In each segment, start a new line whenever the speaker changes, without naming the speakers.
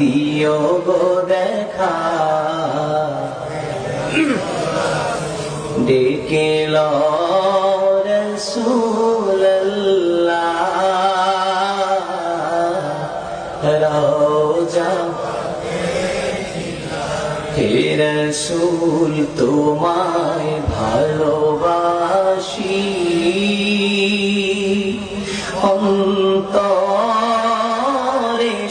দিও গো দেখা। ডেকে রোজা হে রসুল তোমায় ভালোবাসি।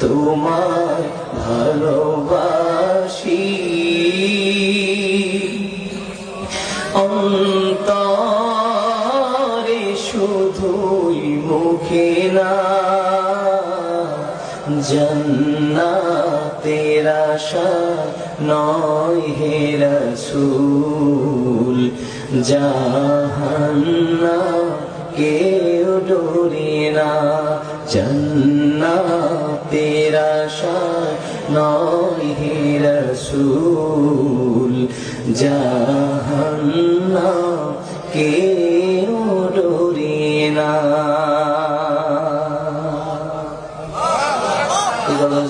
তোমায় ভালোবাসি। অন্তরে শুধুই মুখে না, জন্নাতের আশা নয় হে রসুল। জাহান্না কেউ ডোরে না হে রসুল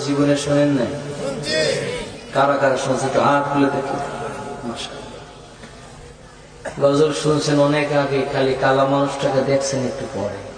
জীবনে শোনেন নাই? কারা কারা শুনছে একটু হাত খুলে দেখি। গজল শুনছেন অনেক আগে, খালি কালা মানুষটাকে দেখছেন একটু পরে।